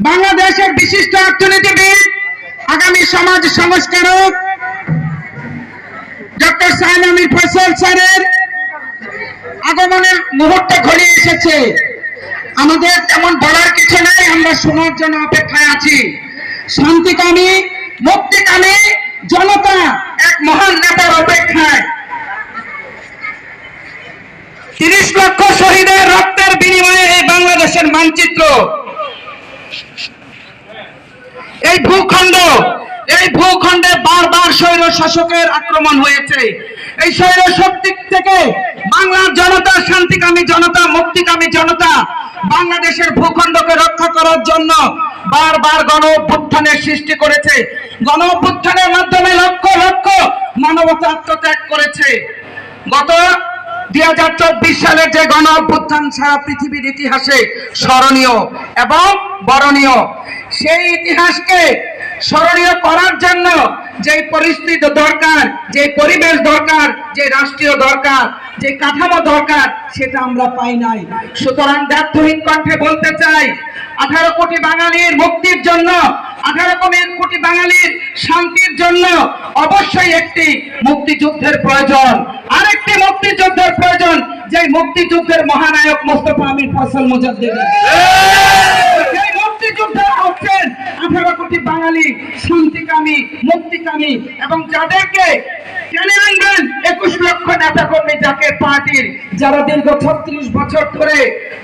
বাংলাদেশের বিশিষ্ট অর্থনীতিবিদ, আগামী সমাজ সংস্কারক, ডক্টর সাইন আমির ফসল স্যারের আগমনের মুহূর্ত ঘনিয়ে এসেছে। আমাদের তেমন বলার কিছু নাই, আমরা শোনার জন্য অপেক্ষায় আছি। শান্তিকামী, মুক্তিকামী জনতা এক মহান নেতার অপেক্ষায়। তিরিশ লক্ষ শহীদের রক্তের বিনিময়ে এই বাংলাদেশের মানচিত্র এই ভূখণ্ড, এই ভূখণ্ডে বারবার স্বৈর শাসকের আক্রমণ হয়েছে। এই স্বৈর শক্তি থেকে বাংলার জনতা, শান্তিকামী জনতা, মুক্তিকামী জনতা বাংলাদেশের ভূখণ্ডকে রক্ষা করার জন্য বারবার গণ অভ্যুত্থানের সৃষ্টি করেছে। গণ অভ্যুত্থানের মাধ্যমে লক্ষ লক্ষ মানবতা আত্মত্যাগ করেছে। গত দুই যে গণ অভ্যুত্থান সারা পৃথিবীর ইতিহাসে স্মরণীয় এবং বরণীয়, সেই ইতিহাসকে স্মরণীয় করার জন্য যে পরিস্থিতি দরকার যে পরিবেশ দরকার যে রাষ্ট্রীয় দরকার যে কাঠামো দরকার, সেটা আমরা পাই নাই। সুতরাং ব্যর্থহীন কণ্ঠে বলতে চাই, আঠারো কোটি বাঙালির মুক্তির জন্য, আঠারো কোটি বাঙালির শান্তির জন্য অবশ্যই একটি মুক্তিযুদ্ধের প্রয়োজন। আরেকটি মুক্তিযুদ্ধের প্রয়োজন যে মুক্তিযুদ্ধের মহানায়ক মোস্তফা আমির ফসল মুজাদ্দিদ। এই মুক্তিযুদ্ধে হচ্ছেন আঠারো কোটি বাঙালি, শান্তিকামী, মুক্তিকামী এবং যাদেরকে একুশ লক্ষ নেতা কর্মী জাকের পার্টির, যারা দীর্ঘ ছত্রিশ বছর ধরে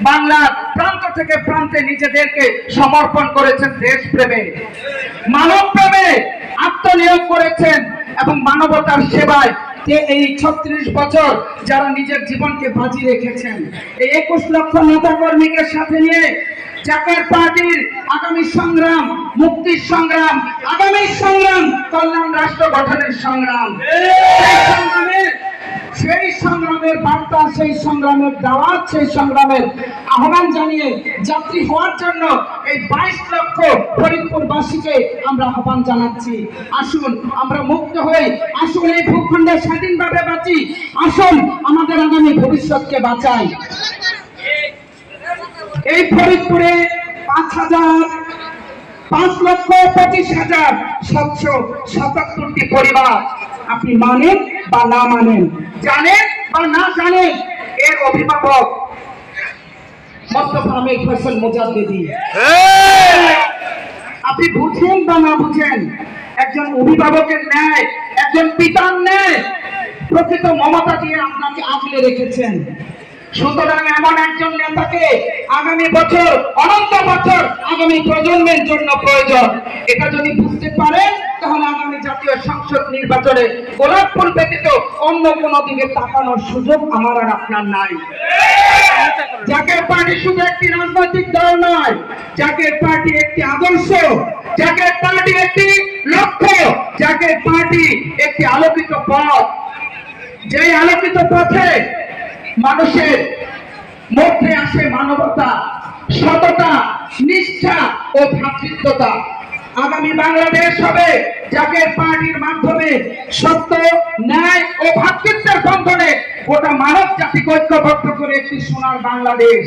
বাংলার প্রান্ত থেকে প্রান্তে নিজেদেরকে সমর্পণ করেছেন দেশপ্রেমে। মানব প্রেমে আত্মনিয়োগ করেছেন এবং মানবতার সেবায় এই ছত্রিশ বছর যারা নিজের জীবনকে বাজি রেখেছেন, এই একুশ লক্ষ নেতা কর্মীকে সাথে নিয়ে চাকার পার্টির আগামী সংগ্রাম, মুক্তির সংগ্রাম, আগামী সংগ্রাম, কল্যাণ রাষ্ট্র গঠনের সংগ্রাম। সংগ্রামের সেই সংগ্রামের বার্তা, সেই সংগ্রামের দাওয়াত, সেই সংগ্রামের আহ্বান জানিয়ে যাত্রী হওয়ার জন্য এই বাইশ লক্ষ ফরিদপুরবাসীকে আমরা আহ্বান জানাচ্ছি। আসুন, আমরা মুক্ত হই। আসুন, এই ভূখণ্ডে স্বাধীনভাবে বাঁচি। আসুন, আমাদের আগামী ভবিষ্যৎকে বাঁচাই। এই ফরিদপুরে পাঁচ হাজার, পাঁচ লক্ষ পঁচিশ হাজার সাতশো সাতাত্তরটি পরিবার। আপনি মানেন? বা না মানেন। জানেন বা না জানেন এর অভিভাবক মোস্তফা আমির ফসল মুজাদ্দিদি। আপনি বুঝেন বা না বুঝেন একজন অভিভাবকের ন্যায় একজন পিতার ন্যায় প্রকৃত মমতা দিয়ে আপনাকে আগলে রেখেছেন। সুতরাং এমন একজন নেতাকে আগামী বছর, অনন্ত বছর আগামী প্রজন্মের জন্য প্রয়োজন। এটা যদি বুঝতে পারেন, তাহলে আগামী জাতীয় সংসদ নির্বাচনে গোলাপ ফুল ব্যতীত অন্য কোনো দিকে তাকানোর সুযোগ আমার আর আপনার নাই। জাকের পার্টি শুধু একটি রাজনৈতিক দল নয় জাকের পার্টি একটি আদর্শ জাকের পার্টি একটি লক্ষ্য জাকের পার্টি একটি আলোকিত পথ। যে আলোকিত পথে মানুষের মধ্যে আসে মানবতা, সততা, নিষ্ঠা ও ভ্রাতৃত্বতা। আগামী বাংলাদেশ হবে জাকের পার্টির মাধ্যমে সত্য, ন্যায় ও ভ্রাতৃত্বের বন্ধনে গোটা মানব জাতিকে ঐক্যবদ্ধ করে একটি সোনার বাংলাদেশ।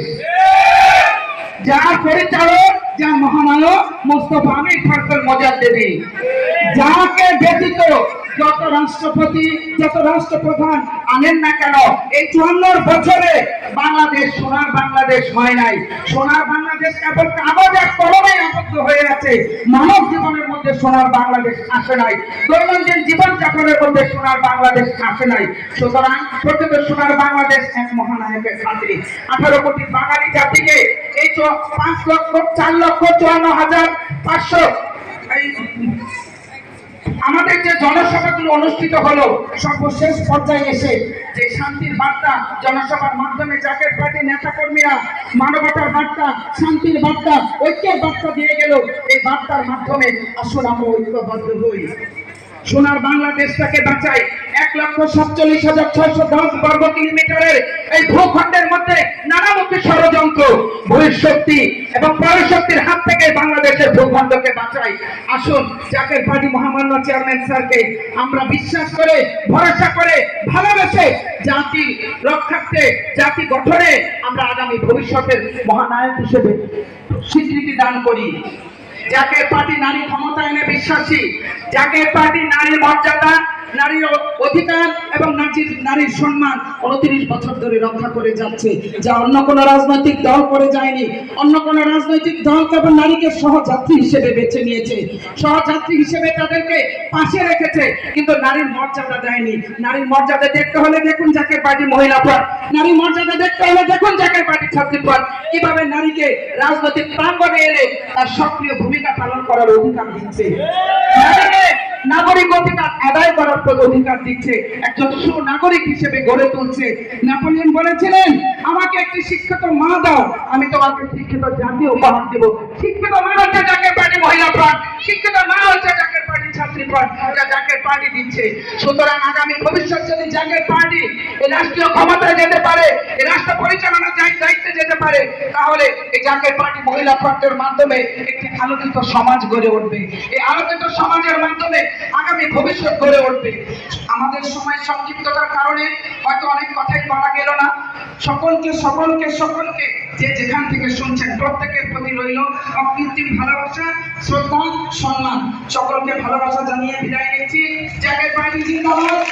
যার পরিচালক যা মহানায়ক মোস্তফা আমির ফসল মজাদ্দেদি যাকে ব্যতীত যত রাষ্ট্রপতি, যত রাষ্ট্রপ্রধান আনেন না কেন? এই চুয়ান্ন বছরে বাংলাদেশ, সোনার বাংলাদেশ হয় নাই। সোনার বাংলাদেশ কেবল কাগজ এক কলমে আবদ্ধ হয়ে আছে। মানব জীবনের মধ্যে সোনার বাংলাদেশ আসে নাই। দৈনন্দিন জীবন যাপনের মধ্যে সোনার বাংলাদেশ আসে নাই। সুতরাং প্রকৃত সোনার বাংলাদেশ এক মহানায়কের খাতিরে। আঠারো কোটি বাঙালি জাতিকে এই পাঁচ লক্ষ, চার লক্ষ, চুয়ান্ন হাজার পাঁচশো আমাদের যে জনসভাগুলো অনুষ্ঠিত হলো, সর্বশেষ পর্যায়ে এসে যে শান্তির বার্তা, জনসভার মাধ্যমে জাতীয় পার্টি নেতাকর্মীরা মানবতার বার্তা, শান্তির বার্তা, ঐক্যের বার্তা দিয়ে গেল। এই বার্তার মাধ্যমে আসুন আমরা ঐক্যবদ্ধ হই। সোনার বাংলাদেশটাকে বাঁচাই আমরা বিশ্বাস করে, ভরসা করে, ভালোবেসে জাতি রক্ষার্থে, জাতি গঠনে আমরা আগামী ভবিষ্যতের মহানায়ক হিসেবে স্বীকৃতি দান করি। জাকের পার্টি নারী ক্ষমতায়নে বিশ্বাসী, জাকের পার্টি নারীর মর্যাদা নারীর অধিকার এবং নারীর নারীর সম্মান উনত্রিশ বছর ধরে রক্ষা করে যাচ্ছে, যা অন্য কোন রাজনৈতিক দল করে যায়নি। অন্য কোন রাজনৈতিক দল কেবল নারীকে সহযাত্রী হিসেবে বেছে নিয়েছে। সহযাত্রী হিসেবে তাদেরকে পাশে রেখেছে, কিন্তু নারীর মর্যাদা দেয়নি। নারীর মর্যাদা দেখতে হলে দেখুন জাকের পার্টি মহিলা পদ। নারীর মর্যাদা দেখতে হলে দেখুন জাকের পার্টি ছাত্রী পদ। কীভাবে নারীকে রাজনৈতিক প্রাঙ্গণে এলে তার সক্রিয় ভূমিকা পালন করার অধিকার দিচ্ছে? নাগরিক আদায় করার অধিকার দিচ্ছে। একজন সুনাগরিক হিসেবে গড়ে তুলছে। নেপোলিয়ন বলেছিলেন, আমাকে একটি শিক্ষিত মা দাও, আমি তোমাকে শিক্ষিত জাতি উপহার দেব। শিক্ষিত মা হচ্ছে যাকে মহিলা প্রাণ। শিক্ষিত মা হচ্ছে সমাজ গড়ে উঠবে। এই আলোকিত সমাজের মাধ্যমে আগামী ভবিষ্যৎ গড়ে উঠবে। আমাদের সময় সংক্ষিপ্ততার কারণে হয়তো অনেক কথাই বলা গেল না। সকলকে সকলকে সকলকে যে যেখান থেকে শুনছেন, প্রত্যেকের প্রতি রইল অকৃত্রিম ভালোবাসা, শ্রদ্ধা, সম্মান। সকলকে ভালোবাসা জানিয়ে বিদায় নিচ্ছি। জাকের পার্টি জিন্দাবাদ